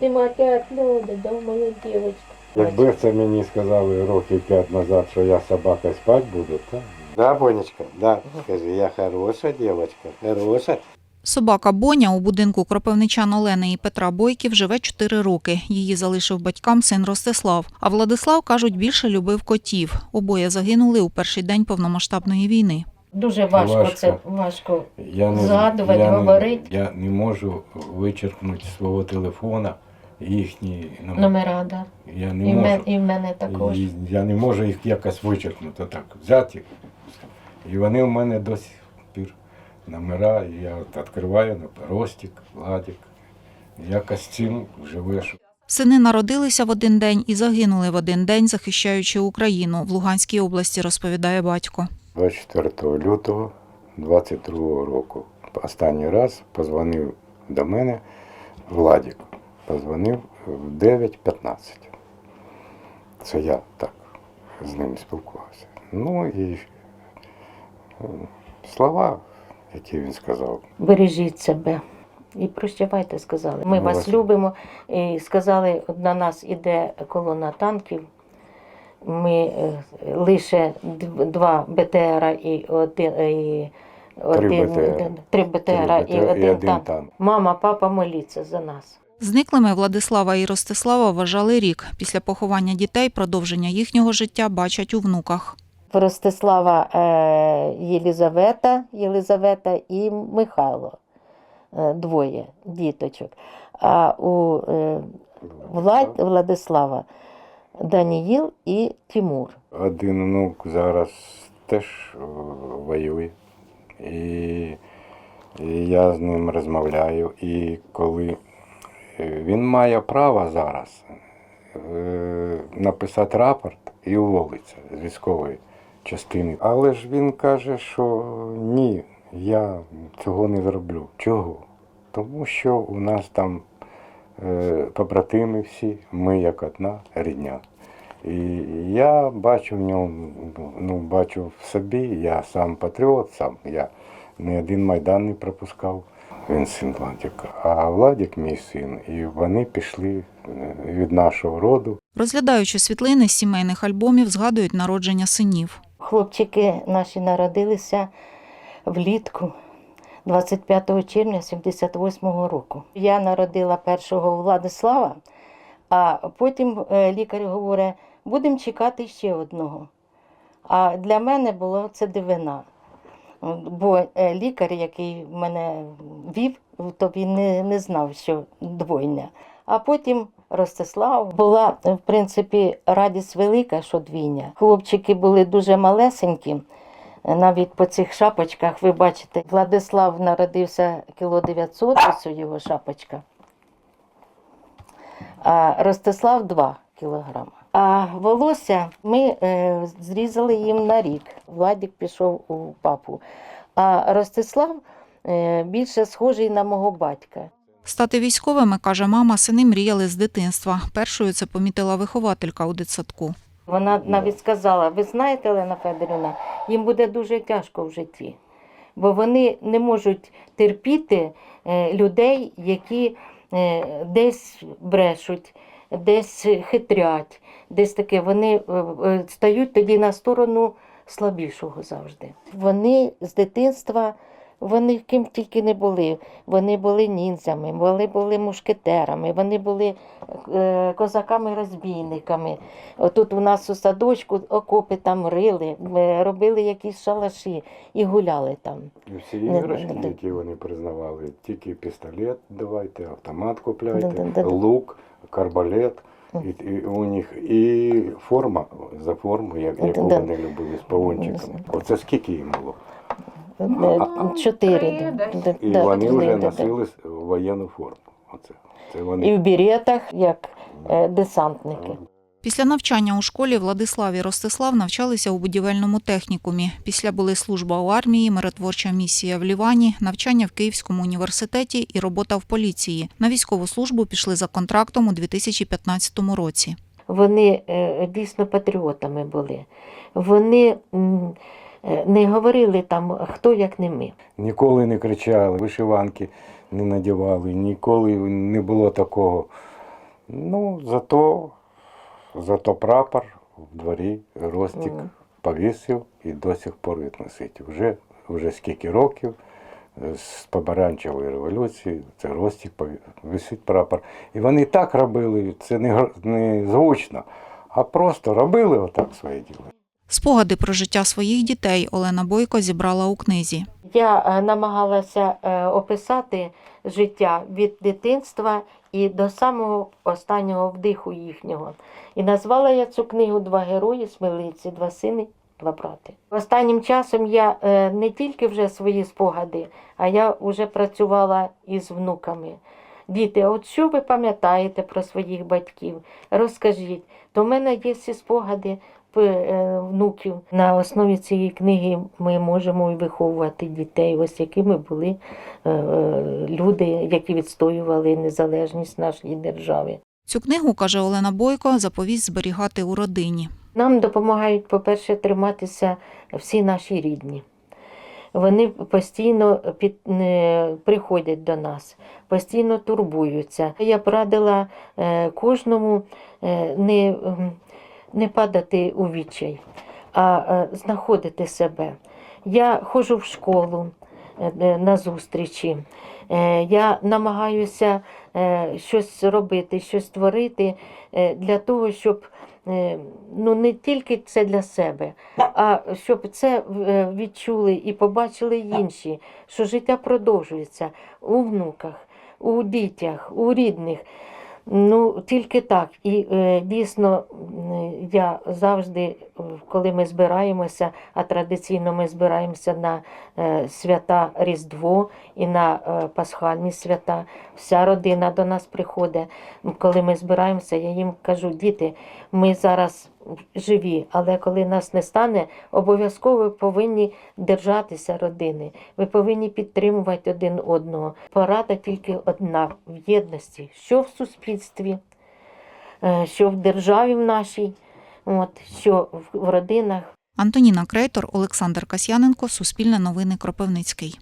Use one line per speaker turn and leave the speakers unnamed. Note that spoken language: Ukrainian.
Ти мати люди, думаю, дівчинка.
Якби це мені сказали років п'ять назад, що я собакою спати буду, то. Да, Бонечка, да. Скажи, я хороша дівчинка, хороша.
Собака Боня у будинку кропивничан Олени і Петра Бойків живе 4 роки. Її залишив батькам син Ростислав. А Владислав, кажуть, більше любив котів. Обоє загинули у перший день повномасштабної війни.
Дуже важко,
Важко.
це важко.
Я не,
Згадувати,
я
говорити.
Не, я не можу вичеркнути свого телефона їхні номери.
Номера, да.
Я не
І,
можу.
мен, і в мене також.
І я не можу їх якось вичеркнути так, взяти. І вони у мене до сих пір номера, і я от відкриваю на Ростик, Владик. Якось цим живеш.
Сини народилися в один день і загинули в один день, захищаючи Україну в Луганській області, розповідає батько.
24 лютого 22 року. Останній раз позвонив до мене Владик. Позвонив в 9.15. Це я так з ним спілкувався. Ну і е, слова, які він сказав,
Бережіть себе. І прощавайте, сказали. Ми
Ну,
вас
ось.
любимо. І сказали, на нас іде колона танків. Ми е, лише два БТРа і один. І один три БТРа і
Три БТР і
один танк. Мама, папа, моліться за нас.
Зниклими Владислава і Ростислава вважали рік. Після поховання дітей продовження їхнього життя бачать у внуках.
Ростислава е, Єлизавета, Єлизавета і Михайло. Е, двоє діточок. А у е, Влад, Владислава Даніїл і Тимур.
Один внук зараз теж воює. І, і я з ним розмовляю. І коли він має право зараз е, написати рапорт і уволитися з військової частини. Але ж він каже, що ні, я цього не зроблю. Чого? Тому що у нас там е, побратими всі, ми як одна рідня. І я бачу в ньому, ну, бачу в собі, я сам патріот, сам я не один майдан не пропускав. Він син Владика. А Владик мій син, і вони пішли е, від нашого роду.
Розглядаючи світлини з сімейних альбомів, згадують народження синів.
Хлопчики наші народилися влітку 25 червня 78-го року. Я народила першого Владислава, а потім е, лікар говорить, будемо чекати ще одного. А для мене було це дивина. Бо е, лікар, який мене вів, то він не, не знав, що двойня. А потім Ростислав була, в принципі, радість велика, що двійня. Хлопчики були дуже малесенькі. Навіть по цих шапочках ви бачите, Владислав народився кіло 900, ось його шапочка. А Ростислав 2 кілограма. А волосся ми е, зрізали їм на рік. Владик пішов у папу. А Ростислав е, більше схожий на мого батька.
Стати військовими, каже мама, сини мріяли з дитинства. Першою це помітила вихователька у дитсадку.
Вона навіть сказала: ви знаєте, Олена Федорівна, їм буде дуже тяжко в житті, бо вони не можуть терпіти е, людей, які десь брешуть, десь хитрять, десь таке. Вони е, е, стають тоді на сторону слабішого завжди. Вони з дитинства. Вони ким тільки не були. Вони були ніндзями, вони були мушкетерами, вони були е, козаками-розбійниками. Отут у нас у садочку окопи там рили, робили якісь шалаші і гуляли там.
І всі іграшки, які вони признавали, тільки пістолет давайте, автомат купляйте, лук, карбалет. І, і у них і форма за форму, як, яку вони любили з павончиками. Оце скільки їм було?
Е, Чотири. да, да,
І
да,
вони вже носили воєнну форму. Оце. Це
І в беретах, як е, десантники.
Після навчання у школі Владислав і Ростислав навчалися у будівельному технікумі. Після були служба у армії, миротворча місія в Лівані, навчання в Київському університеті і робота в поліції. На військову службу пішли за контрактом у 2015 році.
Вони е, дійсно патріотами були. Вони не говорили там, хто як не ми.
Ніколи не кричали, вишиванки не надівали, ніколи не було такого. Ну, зато, зато прапор в дворі Ростик
Мгм.
повісив і до сих пор він висить. Вже, вже скільки років е, з помаранчевої революції, це пові- висить прапор. І вони так робили, це не, не звучно, а просто робили отак своє діло.
Спогади про життя своїх дітей Олена Бойко зібрала у книзі.
Я е, намагалася е, описати життя від дитинства і до самого останнього вдиху їхнього. І назвала я цю книгу Два герої, смілиці, два сини, два брати. Останнім часом я е, не тільки вже свої спогади, а я вже працювала із внуками. Діти, от що ви пам'ятаєте про своїх батьків? Розкажіть. То в мене є всі спогади внуків. На основі цієї книги ми можемо і виховувати дітей, ось якими були е, е, люди, які відстоювали незалежність нашої держави.
Цю книгу, каже Олена Бойко, заповість зберігати у родині.
Нам допомагають, по-перше, триматися всі наші рідні. Вони постійно під, приходять до нас, постійно турбуються. Я б радила е, кожному е, не, не падати у відчай, а е, знаходити себе. Я ходжу в школу е, на зустрічі. Е, Я намагаюся щось робити, щось творити е, для того, щоб ну, не тільки це для себе, а щоб це відчули і побачили інші, що життя продовжується у внуках, у дітях, у рідних. Ну, тільки так. І е, дійсно я завжди, е, коли ми збираємося, а традиційно ми збираємося на е, свята Різдво і на пасхальні свята, вся родина до нас приходить. Коли ми збираємося, я їм кажу, діти, ми зараз живі, але коли нас не стане, обов'язково ви повинні держатися родини. Ви повинні підтримувати один одного. Порада тільки одна в єдності, що в суспільстві, е, що в державі в нашій, от, що в родинах.
Антоніна Крейтор, Олександр Касьяненко, Суспільне новини Кропивницький.